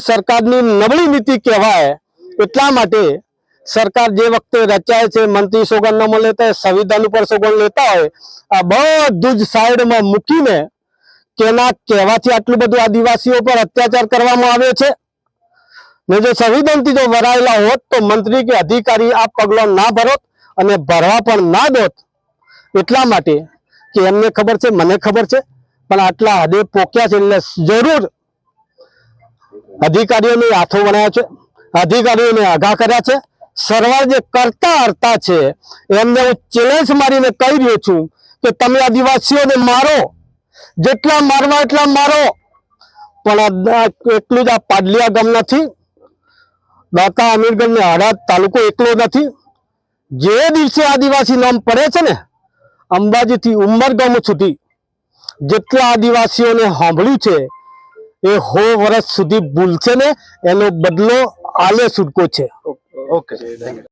સરકારની નબળી નીતિ કહેવાય એટલા માટે સરકાર જે વખતે રચાય છે, મંત્રી સોગંદનામું લેતા હોય સંવિધાન ઉપર સોગંદ લેતા હોય, આ બધું જ સાઈડમાં મૂકીને કેના કહેવાથી આટલું બધું આદિવાસીઓ પર અત્યાચાર કરવામાં આવે છે. ને જો સંવિધાનથી જો વરાયેલા હોત તો મંત્રી કે અધિકારી આ પગલો ના ભરોત અને ભરવા પણ ના દોત. એટલા માટે કે એમને ખબર છે, મને ખબર છે, પણ આટલા હદે પોક્યા છે એટલે જરૂર અધિકારીઓને હાથો વણાયા છે, અધિકારીઓને આઘા કર્યા છે સરવાર જે કરતા હરતા છે, એમને હું ચેલેન્જ મારીને કહી રહ્યો છું કે તમે આદિવાસીઓને મારો, જેટલા મારવા એટલા મારો. પણ એટલું જ આ પાડલિયા ગામ નથી દાતા અમીરગઢને ને તાલુકો એકલો નથી. જે દિવસે આદિવાસી નામ પડે છે ને, અંબાજીથી ઉમરગામ સુધી, જેટલા આદિવાસીઓને સાંભળ્યું છે એ હો વર્ષ સુધી ભૂલશે ને એનો બદલો આલે છૂટકો છે. ઓકે